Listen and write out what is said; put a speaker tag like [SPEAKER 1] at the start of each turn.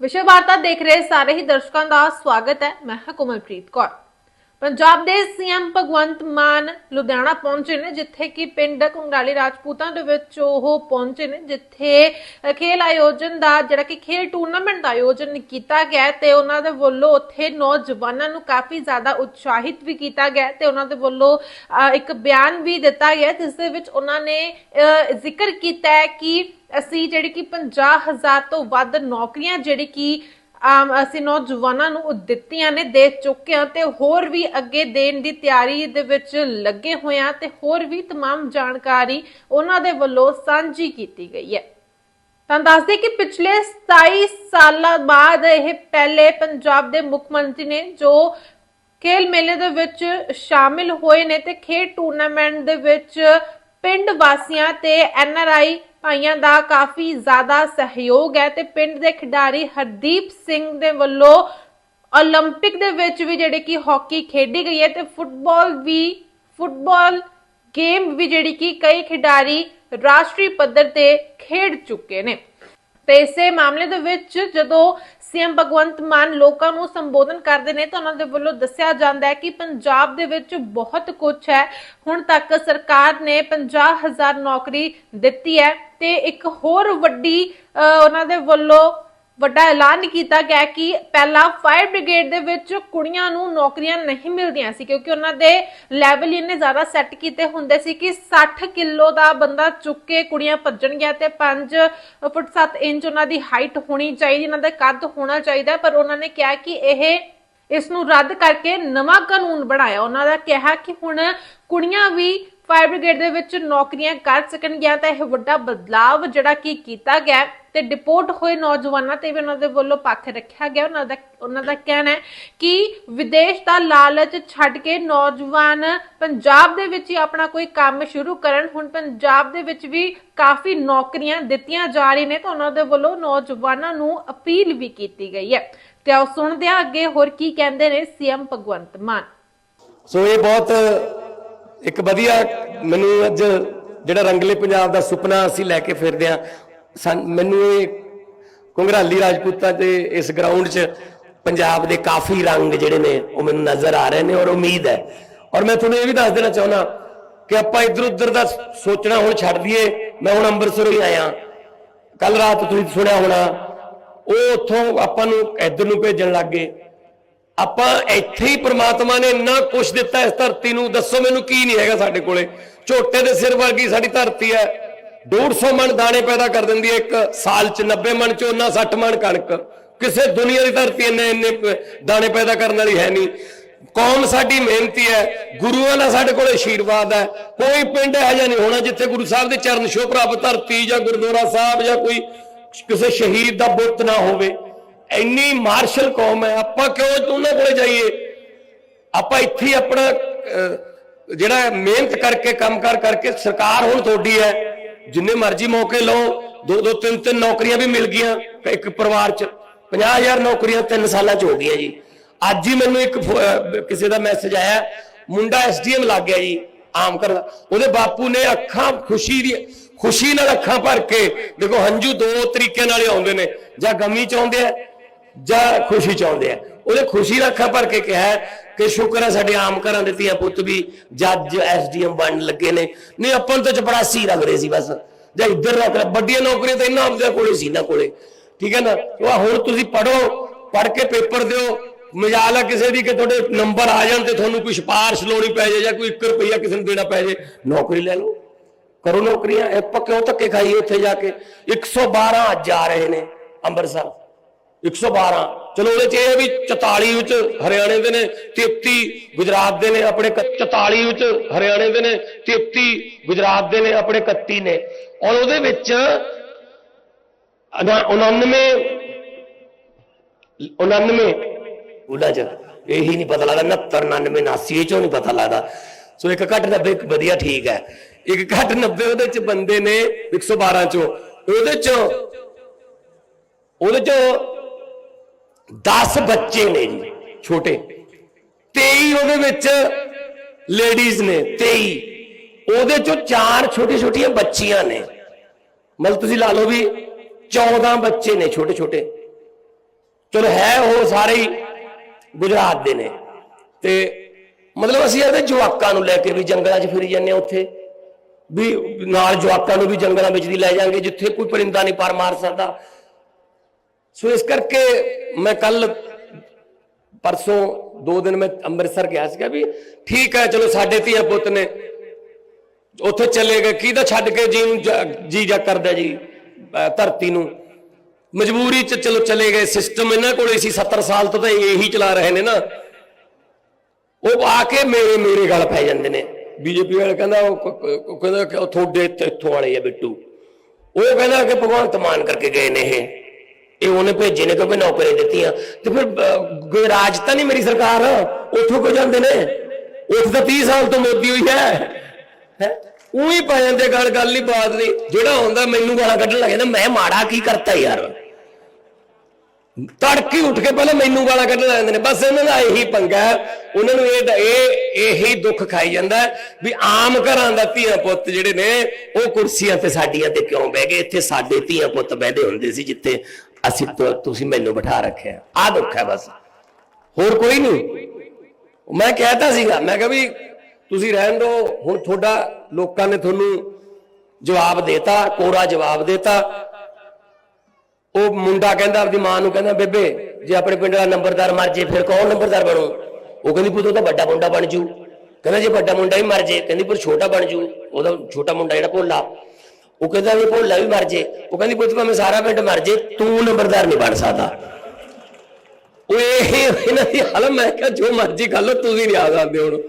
[SPEAKER 1] ਵਿਸ਼ਵ ਵਾਰਤਾ ਦੇਖ ਰਹੇ ਸਾਰੇ ਹੀ ਦਰਸ਼ਕਾਂ ਦਾ ਸਵਾਗਤ ਹੈ। ਮੈਂ ਹਾਂ ਕੋਮਲਪ੍ਰੀਤ ਕੌਰ। ਪੰਜਾਬ ਦੇ ਸੀਐਮ ਭਗਵੰਤ ਮਾਨ ਲੁਧਿਆਣਾ ਪਹੁੰਚੇ ਨੇ ਜਿੱਥੇ ਕਿ ਪਿੰਡ ਕੁੰਗਾਲੀ ਰਾਜਪੂਤਾਂ ਦੇ ਵਿੱਚ ਉਹ ਪਹੁੰਚੇ ਨੇ ਜਿੱਥੇ ਖੇਲ ਆਯੋਜਨ ਦਾ ਜਿਹੜਾ ਕਿ ਖੇਲ ਟੂਰਨਾਮੈਂਟ ਦਾ ਆਯੋਜਨ ਕੀਤਾ ਗਿਆ ਤੇ ਉਹਨਾਂ ਦੇ ਵੱਲੋਂ ਉੱਥੇ ਨੌਜਵਾਨਾਂ ਨੂੰ ਕਾਫੀ ਜ਼ਿਆਦਾ ਉਤਸ਼ਾਹਿਤ ਵੀ ਕੀਤਾ ਗਿਆ ਤੇ ਉਹਨਾਂ ਦੇ ਵੱਲੋਂ ਅ, ਇੱਕ ਬਿਆਨ ਵੀ ਦਿੱਤਾ ਗਿਆ ਜਿਸ ਦੇ ਵਿੱਚ ਉਹਨਾਂ ਨੇ ਜ਼ਿਕਰ ਕੀਤਾ ਹੈ ਕਿ ਅਸੀਂ ਜਿਹੜੀ ਕਿ 50000 ਤੋਂ ਵੱਧ ਨੌਕਰੀਆਂ ਜਿਹੜੀ ਕਿ ਆਮ ਅਸੀਂ ਨੌਜਵਾਨਾਂ ਨੂੰ ਦਿੱਤੀਆਂ ਨੇ ਦੇ ਚੁੱਕੇ ਹਾਂ ਤੇ ਹੋਰ ਵੀ ਅੱਗੇ ਦੇਣ ਦੀ ਤਿਆਰੀ ਦੇ ਵਿੱਚ ਲੱਗੇ ਹੋਏ ਹਾਂ ਤੇ ਹੋਰ ਵੀ तमाम ਜਾਣਕਾਰੀ ਉਹਨਾਂ ਦੇ ਵੱਲੋਂ ਸਾਂਝੀ ਕੀਤੀ ਗਈ ਹੈ ਤਾਂ ਦੱਸਦੇ ਕਿ ਪਿਛਲੇ 27 ਸਾਲਾਂ ਬਾਅਦ ਇਹ ਪਹਿਲੇ ਪੰਜਾਬ ਦੇ ਮੁੱਖ ਮੰਤਰੀ ਨੇ ਜੋ ਖੇਲ ਮੇਲੇ ਦੇ ਵਿੱਚ ਸ਼ਾਮਿਲ ਹੋਏ ਨੇ ਤੇ ਖੇਡ ਟੂਰਨਾਮੈਂਟ ਦੇ ਵਿੱਚ ਪਿੰਡ ਵਾਸੀਆਂ ਤੇ ਐਨਆਰਆਈ ਭਾਈਆਂ ਦਾ ਕਾਫੀ ਜ਼ਿਆਦਾ ਸਹਿਯੋਗ ਹੈ ਤੇ ਪਿੰਡ ਦੇ ਖਿਡਾਰੀ ਹਰਦੀਪ ਸਿੰਘ ਦੇ ਵੱਲੋਂ 올림픽 ਦੇ ਵਿੱਚ ਵੀ ਜਿਹੜੇ ਕਿ ਹਾਕੀ ਖੇਡੀ ਗਈ ਹੈ ਤੇ ਫੁੱਟਬਾਲ ਵੀ ਫੁੱਟਬਾਲ ਗੇਮ ਵੀ ਜਿਹੜੀ ਕਿ ਕਈ ਖਿਡਾਰੀ ਰਾਸ਼ਟਰੀ ਪੱਧਰ ਤੇ ਖੇਡ ਚੁੱਕੇ ਨੇ ਤੇ ਇਸੇ ਮਾਮਲੇ ਦੇ ਵਿੱਚ ਜਦੋਂ ਸੀਐਮ ਭਗਵੰਤ ਮਾਨ ਲੋਕਾਂ ਨੂੰ ਸੰਬੋਧਨ ਕਰਦੇ ਨੇ ਤਾਂ ਉਹਨਾਂ ਦੇ ਵੱਲੋਂ ਦੱਸਿਆ ਜਾਂਦਾ ਹੈ ਕਿ ਪੰਜਾਬ ਦੇ ਵਿੱਚ ਬਹੁਤ ਕੁਝ ਹੈ। ਹੁਣ ਤੱਕ ਸਰਕਾਰ ਨੇ 50000 ਨੌਕਰੀ ਦਿੱਤੀ ਹੈ ਤੇ ਇੱਕ ਹੋਰ ਵੱਡੀ ਅਹ, ਉਹਨਾਂ ਦੇ ਵੱਲੋਂ ਵੱਡਾ ਐਲਾਨ ਕੀਤਾ ਗਿਆ ਕਿ ਪਹਿਲਾਂ ਫਾਇਰ ਬ੍ਰਿਗੇਡ ਦੇ ਵਿੱਚ ਕੁੜੀਆਂ ਨੂੰ ਨੌਕਰੀਆਂ ਨਹੀਂ ਮਿਲਦੀਆਂ ਸੀ, ਕਿਉਂਕਿ ਉਹਨਾਂ ਦੇ ਲੈਵਲ ਇੰਨੇ ਜ਼ਿਆਦਾ ਸੈੱਟ ਕੀਤੇ ਹੁੰਦੇ ਸੀ ਕਿ 60 ਕਿਲੋ ਦਾ ਬੰਦਾ ਚੁੱਕ ਕੇ ਕੁੜੀਆਂ ਭੱਜਣਗੀਆਂ ਤੇ 5 ਫੁੱਟ 7 ਇੰਚ ਉਹਨਾਂ ਦੀ ਹਾਈਟ ਹੋਣੀ ਚਾਹੀਦੀ, ਉਹਨਾਂ ਦਾ ਕੱਦ ਹੋਣਾ ਚਾਹੀਦਾ, ਪਰ ਉਹਨਾਂ ਨੇ ਕਿਹਾ ਕਿ ਇਹ ਇਸ ਨੂੰ ਰੱਦ ਕਰਕੇ ਨਵਾਂ ਕਾਨੂੰਨ ਬਣਾਇਆ। ਉਹਨਾਂ ਦਾ ਕਿਹਾ ਕਿ ਹੁਣ ਕੁੜੀਆਂ ਵੀ ਫਾਇਰ ਬ੍ਰਿਗੇਡ ਦੇ ਵਿੱਚ ਨੌਕਰੀਆਂ ਕਰ ਸਕਣਗੀਆਂ ਤਾਂ ਇਹ ਵੱਡਾ ਬਦਲਾਵ ਜਿਹੜਾ ਕਿ ਕੀਤਾ ਗਿਆ ਤੇ ਡਿਪੋਰਟ ਹੋਏ ਨੌਜਵਾਨਾਂ ਤੇ ਵੀ ਉਹਨਾਂ ਦੇ ਵੱਲੋਂ ਪੱਖ ਰੱਖਿਆ ਗਿਆ। ਉਹਨਾਂ ਦਾ ਉਹਨਾਂ ਦਾ ਕਹਿਣਾ ਹੈ ਕਿ ਵਿਦੇਸ਼ ਦਾ ਲਾਲਚ ਛੱਡ ਕੇ ਨੌਜਵਾਨ ਪੰਜਾਬ ਦੇ ਵਿੱਚ ਹੀ ਆਪਣਾ ਕੋਈ ਕੰਮ ਸ਼ੁਰੂ ਕਰਨ। ਹੁਣ ਪੰਜਾਬ ਦੇ ਵਿੱਚ ਵੀ ਕਾਫੀ ਨੌਕਰੀਆਂ ਦਿੱਤੀਆਂ ਜਾ ਰਹੀਆਂ ਨੇ ਤਾਂ ਉਹਨਾਂ ਦੇ ਵੱਲੋਂ ਨੌਜਵਾਨਾਂ ਨੂੰ ਅਪੀਲ ਵੀ ਕੀਤੀ ਗਈ ਹੈ। ਤੇ ਆਓ ਸੁਣਦੇ ਹਾਂ ਅੱਗੇ ਹੋਰ ਕੀ ਕਹਿੰਦੇ ਨੇ ਸੀਐਮ ਭਗਵੰਤ ਮਾਨ।
[SPEAKER 2] ਸੋ ਇਹ ਬਹੁਤ ਇੱਕ ਵਧੀਆ ਮੈਨੂੰ ਅੱਜ ਜਿਹੜਾ ਰੰਗਲੇ ਪੰਜਾਬ ਦਾ ਸੁਪਨਾ ਅਸੀਂ ਲੈ ਕੇ ਫਿਰਦੇ ਆ ਮੈਨੂੰ ਇਹ ਕੁੰਗਰਾਲੀ ਰਾਜਪੂਤਾਂ ਤੇ ਇਸ ਗਰਾਊਂਡ 'ਚ ਪੰਜਾਬ ਦੇ ਕਾਫੀ ਰੰਗ ਜਿਹੜੇ ਨੇ, ਉਹ ਮੈਨੂੰ ਨਜ਼ਰ ਆ ਰਹੇ ਨੇ ਔਰ ਉਮੀਦ ਹੈ। ਔਰ ਮੈਂ ਤੁਹਾਨੂੰ ਇਹ ਵੀ ਦੱਸ ਦੇਣਾ ਚਾਹੁੰਦਾ ਕਿ ਆਪਾਂ ਇੱਧਰ ਉੱਧਰ ਦਾ ਸੋਚਣਾ ਹੁਣ ਛੱਡ ਦਈਏ, ਮੈਂ ਹੁਣ ਅੰਮ੍ਰਿਤਸਰ ਹੀ ਆਇਆ। ਕੱਲ ਰਾਤ ਤੁਸੀਂ ਸੁਣਿਆ ਹੋਣਾ, ਉਹ ਉੱਥੋਂ ਆਪਾਂ ਨੂੰ ਇੱਧਰ ਨੂੰ ਭੇਜਣ ਲੱਗ ਗਏ। ਆਪਾਂ ਇੱਥੇ ਹੀ ਪ੍ਰਮਾਤਮਾ ਨੇ ਇੰਨਾ ਕੁਝ ਦਿੱਤਾ ਇਸ ਧਰਤੀ ਨੂੰ। ਦੱਸੋ ਮੈਨੂੰ ਕੀ ਨਹੀਂ ਹੈਗਾ ਸਾਡੇ ਕੋਲੇ। ਝੋਟੇ ਦੇ ਸਿਰ ਵਰਗੀ ਸਾਡੀ ਧਰਤੀ ਹੈ। 150 ਮਣ ਦਾਣੇ ਪੈਦਾ ਕਰ ਦਿੰਦੀ ਹੈ ਇੱਕ। ਸਾਲ ਚ 90 ਮਣ ਚ ਉਹਨਾਂ 60 ਮਣ ਕਣਕ। ਕਿਸੇ ਦੁਨੀਆ ਦੀ ਧਰਤੀ ਇੰਨੇ ਇੰਨੇ ਦਾਣੇ ਪੈਦਾ ਕਰਨ ਵਾਲੀ ਹੈ ਨਹੀਂ। ਕੌਮ ਸਾਡੀ ਮਿਹਨਤੀ ਹੈ। ਗੁਰੂਆਂ ਦਾ ਸਾਡੇ ਕੋਲ ਆਸ਼ੀਰਵਾਦ ਹੈ। ਕੋਈ ਪਿੰਡ ਇਹੋ ਜਿਹਾ ਨਹੀਂ ਹੋਣਾ ਜਿੱਥੇ ਗੁਰੂ ਸਾਹਿਬ ਦੇ ਚਰਨ ਛੋਹ ਪ੍ਰਾਪਤ ਧਰਤੀ ਜਾਂ ਗੁਰਦੁਆਰਾ ਸਾਹਿਬ ਜਾਂ ਕੋਈ ਕਿਸੇ ਸ਼ਹੀਦ ਦਾ ਬੁੱਤ ਨਾ ਹੋਵੇ। ਇੰਨੀ ਮਾਰਸ਼ਲ ਕੌਮ ਹੈ, ਆਪਾਂ ਕਿਉਂ ਉਹਨਾਂ ਕੋਲੇ ਜਾਈਏ? ਆਪਾਂ ਇੱਥੇ ਆਪਣਾ ਜਿਹੜਾ ਮਿਹਨਤ ਕਰਕੇ ਕੰਮ ਕਰ ਕਰਕੇ ਸਰਕਾਰ ਹੁਣ ਤੁਹਾਡੀ ਹੈ। ਜਿੰਨੇ ਮਰਜ਼ੀ ਮੌਕੇ ਲਓ, ਦੋ ਦੋ, ਤਿੰਨ ਤਿੰਨ ਨੌਕਰੀਆਂ ਵੀ ਮਿਲ ਗਈਆਂ ਇੱਕ ਪਰਿਵਾਰ 'ਚ। 50000 ਨੌਕਰੀਆਂ ਤਿੰਨ ਸਾਲਾਂ 'ਚ ਹੋ ਗਈਆਂ ਜੀ। ਅੱਜ ਹੀ ਮੈਨੂੰ ਇੱਕ ਕਿਸੇ ਦਾ ਮੈਸੇਜ ਆਇਆ, ਮੁੰਡਾ ਐਸਡੀਐਮ ਲੱਗ ਗਿਆ ਜੀ, ਆਮ ਕਰ ਉਹਦੇ ਬਾਪੂ ਨੇ ਅੱਖਾਂ ਖੁਸ਼ੀ ਦੀ, ਖੁਸ਼ੀ ਨਾਲ ਅੱਖਾਂ ਭਰ ਕੇ, ਦੇਖੋ ਹੰਝੂ ਦੋ ਤਰੀਕੇ ਨਾਲ ਆਉਂਦੇ ਨੇ। ਜਾਂ ਗਮੀ ਚ ਆਉਂਦੇ ਆ ਜਾਂ ਖੁਸ਼ੀ ਚਾਹੁੰਦੇ ਆਉਂਦੇ ਆ। ਉਹਨੇ ਖੁਸ਼ੀ ਨਾਲ ਅੱਖਾਂ ਭਰ ਕੇ ਕਿਹਾ ਕਿ ਸ਼ੁਕਰ ਹੈ ਸਾਡੇ ਆਮ ਘਰਾਂ ਦੇ ਧੀਆਂ ਪੁੱਤ ਵੀ ਜੱਜ ਐਸਡੀਐਮ ਬਣਨ ਲੱਗੇ ਨੇ। ਨਹੀਂ, ਆਪਾਂ ਤਾਂ ਚਪੜਾਸੀ ਲੱਗ ਰਹੇ ਸੀ ਬਸ। ਜਾਂ ਇੱਧਰ ਰੱਖ ਲੈ ਵੱਡੀਆਂ ਨੌਕਰੀਆਂ ਤਾਂ ਇਹਨਾਂ ਆਪਦੇ ਕੋਲੇ ਸੀ ਨਾ ਕੋਲੇ। ਠੀਕ ਹੈ ਨਾ? ਉਹ ਹੁਣ ਤੁਸੀਂ ਪੜੋ ਪੜ ਕੇ ਪੇਪਰ ਦਿਓ। ਮਜਾਲ ਆ ਕਿਸੇ ਦੀ ਕਿ ਤੁਹਾਡੇ ਨੰਬਰ ਆ ਜਾਣ ਤੇ ਤੁਹਾਨੂੰ ਕੋਈ ਸਿਫਾਰਿਸ਼ ਲਾਉਣੀ ਪੈ ਜਾਏ ਜਾਂ ਕੋਈ 1 ਰੁਪਈਆ ਕਿਸੇ ਨੂੰ ਦੇਣਾ ਪੈ ਜਾਏ। ਨੌਕਰੀ ਲੈ ਲਓ। ਕਰੋ ਨੌਕਰੀਆਂ ਆਪਾਂ ਕਿਉਂ ਧੱਕੇ ਖਾਈਏ ਉੱਥੇ ਜਾ ਕੇ? 112 ਅੱਜ ਆ ਰਹੇ ਨੇ ਅੰਮ੍ਰਿਤਸਰ। 112 ਚਲੋ ਉਹਦੇ ਚ ਇਹ ਹੈ ਵੀ 44 ਵਿੱਚ ਹਰਿਆਣੇ ਦੇ ਨੇ 33 ਗੁਜਰਾਤ ਦੇ ਨੇ, ਆਪਣੇ ਕ- 44 ਵਿੱਚ ਹਰਿਆਣੇ ਦੇ ਨੇ 33 ਗੁਜਰਾਤ ਦੇ ਨੇ, ਆਪਣੇ 31 ਨੇ। ਔਰ ਉਹਦੇ ਵਿੱਚ 99 99 ਉਹਦਾ ਚ ਇਹੀ ਨਹੀਂ ਪਤਾ ਲੱਗਦਾ 69 99 89 ਚੋਂ ਨਹੀਂ ਪਤਾ ਲੱਗਦਾ। ਸੋ ਇੱਕ ਘੱਟ 90 ਵਧੀਆ ਠੀਕ ਹੈ। ਇੱਕ ਘੱਟ 90 ਉਹਦੇ ਚ ਬੰਦੇ ਨੇ 112 ਚੋਂ। ਉਹਦੇ ਚ ਉਹਦੇ ਚ 10 ਬੱਚੇ ਨੇ ਜੀ, ਛੋਟੇ। 23 ਉਹਦੇ ਵਿੱਚ ਲੇਡੀਜ਼ ਨੇ 23 ਉਹਦੇ ਚੋਂ ਚਾਰ ਛੋਟੀ ਛੋਟੀਆਂ ਬੱਚੀਆਂ ਨੇ। ਮਤਲਬ ਤੁਸੀਂ ਲਾ ਲਓ ਵੀ 14 ਬੱਚੇ ਨੇ ਛੋਟੇ ਛੋਟੇ ਚਲੋ ਹੈ ਉਹ ਸਾਰੇ ਹੀ ਗੁਜਰਾਤ ਦੇ ਨੇ। ਤੇ ਮਤਲਬ ਅਸੀਂ ਇਹਦੇ ਜਵਾਕਾਂ ਨੂੰ ਲੈ ਕੇ ਵੀ ਜੰਗਲਾਂ 'ਚ ਫਿਰੀ ਜਾਂਦੇ ਹਾਂ ਉੱਥੇ। ਵੀ ਨਾਲ ਜਵਾਕਾਂ ਨੂੰ ਵੀ ਜੰਗਲਾਂ ਵਿੱਚ ਦੀ ਲੈ ਜਾਾਂਗੇ, ਜਿੱਥੇ ਕੋਈ ਪਰਿੰਦਾ ਨਹੀਂ ਪਰ ਮਾਰ ਸਕਦਾ। ਸੋ ਇਸ ਕਰਕੇ ਮੈਂ ਕੱਲ ਪਰਸੋਂ ਦੋ ਦਿਨ ਮੈਂ ਅੰਮ੍ਰਿਤਸਰ ਗਿਆ ਸੀਗਾ ਵੀ ਠੀਕ ਹੈ, ਚਲੋ ਸਾਡੇ ਧੀਆ ਪੁੱਤ ਨੇ ਉੱਥੇ ਚਲੇ ਗਏ। ਕਿਹਦਾ ਛੱਡ ਕੇ ਜੀ ਨੂੰ ਜੀ ਜਾ ਕਰਦਾ ਜੀ ਧਰਤੀ ਨੂੰ। ਮਜਬੂਰੀ ਚ ਚਲੋ ਚਲੇ ਗਏ। ਸਿਸਟਮ ਇਹਨਾਂ ਕੋਲੇ ਸੀ 70 ਸਾਲ ਤੋਂ ਤਾਂ ਇਹੀ ਚਲਾ ਰਹੇ ਨੇ ਨਾ। ਉਹ ਆ ਕੇ ਮੇਰੇ ਮੇਰੇ ਗੱਲ ਪੈ ਜਾਂਦੇ ਨੇ। ਬੀਜੇਪੀ ਵਾਲੇ ਕਹਿੰਦਾ, ਉਹ ਕਹਿੰਦਾ ਕਿ ਉਹ ਤੁਹਾਡੇ ਇੱਥੇ- ਇੱਥੋਂ ਵਾਲੇ ਆ ਬਿੱਟੂ। ਉਹ ਕਹਿੰਦਾ ਕਿ ਭਗਵੰਤ ਮਾਨ ਕਰਕੇ ਗਏ ਨੇ ਇਹ। ਇਹ ਉਹਨੇ ਭੇਜੇ ਨੇ ਕਿਉਂਕਿ ਨੌਕਰੀ ਦਿੱਤੀਆਂ ਤੇ ਫਿਰ ਅਹ, ਰਾਜ ਤਾਂ ਨਹੀਂ ਮੇਰੀ ਸਰਕਾਰ? ਉੱਥੋਂ ਕੋ ਜਾਂਦੇ ਨੇ? ਉੱਥੇ ਤਾਂ 30 ਸਾਲ ਤੋਂ ਮੋਦੀ ਹੋਈ ਹੈ। ਹੈ? ਉਹੀ ਪੈ ਜਾਂਦੇ ਗੱਲ ਗੱਲ ਹੀ ਬਾਤ ਦੀ ਜਿਹੜਾ ਹੁੰਦਾ ਮੈਨੂੰ ਗਾਲਾਂ ਕੱਢਣ ਲੱਗ ਜਾਂਦਾ ਮੈਂ ਮਾੜਾ ਕੀ ਕਰਤਾ ਯਾਰ? ਤੜਕੀ ਉੱਠ ਕੇ ਪਹਿਲਾਂ ਮੈਨੂੰ ਗਾਲਾਂ ਕੱਢਣ ਲੱਗ ਜਾਂਦੇ ਨੇ। ਬਸ ਇਹਨਾਂ ਦਾ ਇਹੀ ਪੰਗਾ ਉਹਨਾਂ ਨੂੰ ਇਹ ਇਹ ਇਹੀ ਦੁੱਖ ਖਾਈ ਜਾਂਦਾ ਵੀ ਆਮ ਘਰਾਂ ਦਾ ਧੀਆਂ ਪੁੱਤ ਜਿਹੜੇ ਨੇ, ਉਹ ਕੁਰਸੀਆਂ ਤੇ ਸਾਡੀਆਂ ਤੇ ਕਿਉਂ ਬਹਿ ਗਏ? ਇੱਥੇ ਸਾਡੇ ਧੀਆਂ ਪੁੱਤ ਬਹਿਦੇ ਹੁੰਦੇ ਸੀ ਜਿੱਥੇ ਅਸੀਂ ਤੁਸੀਂ ਮੈਨੂੰ ਬਿਠਾ ਰੱਖਿਆ। ਆਹ ਦੁੱਖ ਹੈ ਬਸ। ਹੋਰ ਕੋਈ ਨਹੀਂ। ਮੈਂ ਕਹਿਤਾ ਸੀਗਾ, ਮੈਂ ਕਿਹਾ ਵੀ ਤੁਸੀਂ ਰਹਿਣ ਦਿਓ, ਹੁਣ ਤੁਹਾਡਾ ਲੋਕਾਂ ਨੇ ਤੁਹਾਨੂੰ ਜਵਾਬ ਦੇਤਾ, ਕੋਰਾ ਜਵਾਬ ਦੇਤਾ। ਉਹ ਮੁੰਡਾ ਕਹਿੰਦਾ, ਆਪਦੀ ਮਾਂ ਨੂੰ ਕਹਿੰਦਾ, ਬੇਬੇ, ਜੇ ਆਪਣੇ ਪਿੰਡ ਦਾ ਨੰਬਰਦਾਰ ਮਰ ਜੇ, ਫਿਰ ਕੌਣ ਨੰਬਰਦਾਰ ਬਣੂ? ਉਹ ਕਹਿੰਦੀ, ਪੁੱਤ, ਉਹ ਤਾਂ ਵੱਡਾ ਮੁੰਡਾ ਬਣ ਜੂ। ਕਹਿੰਦਾ, ਜੇ ਵੱਡਾ ਮੁੰਡਾ ਹੀ ਮਰ ਜੇ, ਕਹਿੰਦੀ ਪਰ ਛੋਟਾ ਬਣ ਜੂ। ਉਹਦਾ ਛੋਟਾ ਮੁੰਡਾ ਜਿਹੜਾ ਭੋਲਾ। ਉਹ ਕਹਿੰਦਾ, ਵੀ ਭੋਲਾ ਵੀ ਮਰ ਜੇ। ਉਹ ਕਹਿੰਦੀ, ਪੁੱਤ, ਭਾਵੇਂ ਸਾਰਾ ਪਿੰਡ ਮਰ ਜੇ, ਤੂੰ ਨੰਬਰਦਾਰ ਨਹੀਂ ਬਣ ਸਕਦਾ। ਉਹ ਇਹ ਇਹਨਾਂ ਦੀ ਹਾਲ ਮੈਂ ਕਿਹਾ, ਜੋ ਮਰਜ਼ੀ ਕਰ ਲਓ, ਤੁਸੀਂ ਨਹੀਂ ਆ ਸਕਦੇ ਹੁਣ।